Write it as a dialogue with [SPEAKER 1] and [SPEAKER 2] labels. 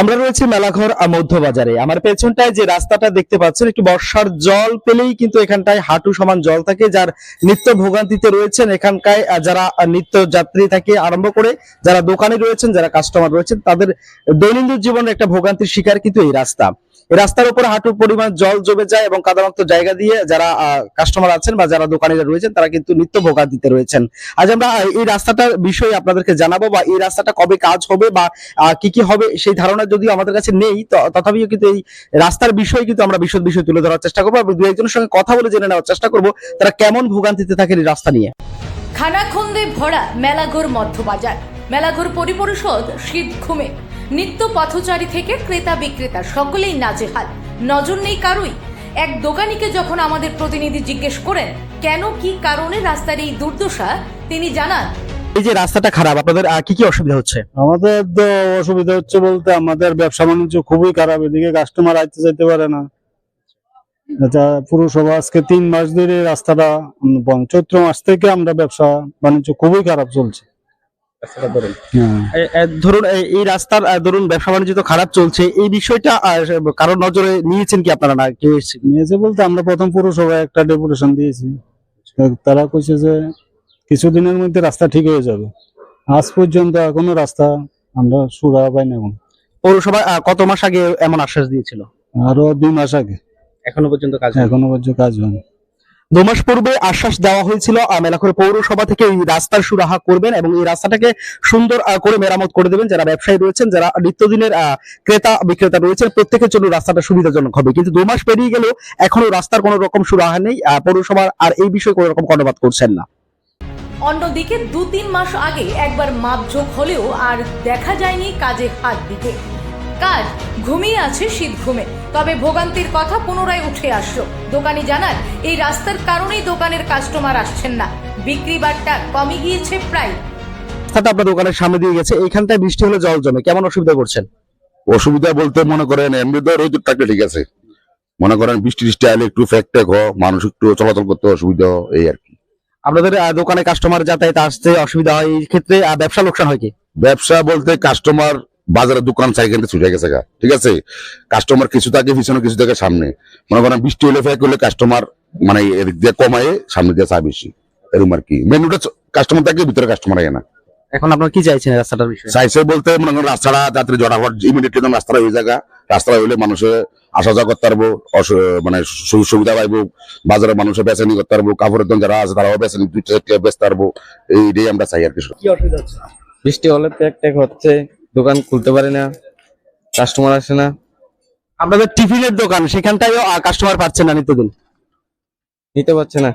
[SPEAKER 1] আমরা রয়েছি মেলাঘর মধ্যবাজারে। আমার পেছনটায় যে রাস্তাটা দেখতে পাচ্ছেন, একটু বর্ষার জল পেলেই কিন্তু এখানটায় হাঁটু সমান জল থাকে, যার নিত্য ভোগান্তিতে রয়েছেন এখানকায় যারা নিত্য যাত্রী থাকে আরম্ভ করে যারা দোকানে রয়েছেন, যারা কাস্টমার রয়েছেন, তাদের দৈনন্দিন জীবনের একটা ভোগান্তির শিকার কিন্তু এই রাস্তা। রাস্তার উপর হাঁটু পরিমাণ জল জমে যায় এবং কাদামুক্ত জায়গা দিয়ে যারা কাস্টমার আছেন বা যারা দোকানিরা রয়েছেন, তারা কিন্তু নিত্য ভোগান্তিতে রয়েছেন। আজ আমরা এই রাস্তাটার বিষয়ে আপনাদেরকে জানাব বা এই রাস্তাটা কবে কাজ হবে বা কি কি হবে সেই ধারণা যদিও আমাদের কাছে নেই তথাপিও কিন্তু এই রাস্তার বিষয়ে কিন্তু আমরা বিশদ বিষয় তুলে ধরার চেষ্টা করব। দু একজনের সঙ্গে কথা বলে জেনে নেওয়ার চেষ্টা করব, তারা কেমন ভোগান্তিতে থাকেন এই রাস্তা নিয়ে।
[SPEAKER 2] খানাখন্দে ভরা মেলাঘর মধ্যবাজার। মেলাঘর পরিপরিষদ শীত ঘুমে নিত্য পথচারী থেকে ক্রেতা বিক্রেতা সকলেই নাজেহাল। নজর নেই কারুই। এক দোকানিকে যখন আমাদের প্রতিনিধি জিজ্ঞেস করেন কেন কি কারণে রাস্তার এই দুর্দশা তিনি জানান
[SPEAKER 1] এই যে রাস্তাটা খারাপ আপনাদের কি কি অসুবিধা হচ্ছে?
[SPEAKER 3] আমাদের তো অসুবিধা হচ্ছে বলতে আমাদের ব্যবসা বাণিজ্য খুবই খারাপ এদিকে কাস্টমার আইতে যেতে পারে না। এটা পুরসভা আজকে তিন মাস ধরে রাস্তাটা চৈত্র মাস থেকে আমরা ব্যবসা বাণিজ্য খুবই খারাপ চলছে।
[SPEAKER 1] ধরুন। এই- রাস্তার ধরুন ব্যবসা বাণিজ্য তো খারাপ চলছে এই বিষয়টা কারোর নজরে নিয়েছেন কি আপনারা না কেউ
[SPEAKER 3] নিয়েছে বলতে আমরা প্রথম পুরসভায় একটা ডেপুটেশন দিয়েছি। তারা কইছে যে কিছুদিনের মধ্যে রাস্তা ঠিক হয়ে যাবে। আজ পর্যন্ত এখনও রাস্তা আমরা সুরা পাই না। এখন
[SPEAKER 1] পৌরসভা কত মাস আগে এমন আশ্বাস দিয়েছিল?
[SPEAKER 3] আরও দুই মাস আগে।
[SPEAKER 1] এখনও পর্যন্ত কাজ
[SPEAKER 3] এখনও পর্যন্ত কাজ হয়নি।
[SPEAKER 1] দু মাস পূর্বে আশ্বাস দেওয়া হয়েছিল মেলাখোর পৌরসভা থেকে এই রাস্তার সুরাহা করবেন এবং এই রাস্তাটাকে সুন্দর করে মেরামত করে দেবেন যারা ব্যবসায়ী রয়েছেন যারা নিত্যদিনের ক্রেতা বিক্রেতা রয়েছেন প্রত্যেকের জন্য রাস্তাটা সুবিধাজনক হবে। কিন্তু দু মাস পেরিয়ে গেলেও এখনও রাস্তার কোনো রকম সুরাহা নেই আহ, পৌরসভা আর এই বিষয়ে কোনো রকম কর্ণপাত করছেন না।
[SPEAKER 2] অন্যদিকে দু তিন মাস আগে একবার মাপঝোক হলেও আর দেখা যায়নি কাজে হাত দিতে কাজ ঘুমিয়ে আছে শীত ঘুমে। তবে ভোগান্তির কথা পুনরায় উঠে আসলো। দোকানি জানান এই রাস্তার কারণেই দোকানের কাস্টমার আসছেন না। বিক্রি বাট্টা কমে গিয়েছে প্রায়।
[SPEAKER 1] রাস্তাটা আপনার দোকানের সামনে দিয়ে গেছে। এইখানটায় বৃষ্টি হলে জল জমে। কেমন অসুবিধা করছেন?
[SPEAKER 4] অসুবিধা বলতে মনে করেন এমনি তো রোদ থাকলে ঠিক আছে। মনে করেন বৃষ্টি টিষ্টি আইলে একটু ফ্যাক ট্যাক হ মানুষ একটু চলাচল করতে অসুবিধা হয়, এই আর কি।
[SPEAKER 1] আপনাদের দোকানে কাস্টমার যাতায়াত আসতে অসুবিধা হয় এই ক্ষেত্রে ব্যবসা লোকসান হয় কি?
[SPEAKER 4] ব্যবসা বলতে কাস্টমার বাজারে দোকান সাইকেলটা ছুটে গেছে গা। ঠিক আছে? কাস্টমার কিছু থাকে পিছনে কিছু থাকে সামনে। মনে করেন বৃষ্টি হলে ফ্যাক হলে কাস্টমার মানে এদিক দিয়ে কমায় সামনে দিয়ে চা বেশি। এরকম আর কি। মেনুটা কাস্টমার থাকে ভিতরে কাস্টমার আয় না।
[SPEAKER 1] এখন আপনারা কি চাইছেন রাস্তাটার বিষয়ে?
[SPEAKER 4] চাইছে বলতে মনে করেন রাস্তাটা যাত্রী জড়াফট ইমিডিয়েটলি যখন রাস্তাটা হয়ে জায়গা রাস্তাটা হইলে মানুষের আসা যাওয়া করতে পারব মানে সুযোগ সুবিধা পাইবো বাজারে মানুষের বেচানি করতে পারব কাপড়ের দোকান যারা আছে তারাও দুই চারটে বেচতে পারব। এইটাই আমরা চাই আর কি।
[SPEAKER 5] বৃষ্টি হলে প্যাক ট্যাক হচ্ছে দোকান খুলতে পারে না কাস্টমার আসে না।
[SPEAKER 1] আপনাদের টিফিনের দোকান সেখানটায়ও কাস্টমার পাচ্ছেন না নিত্যদিন?
[SPEAKER 5] নিতে পারছে না।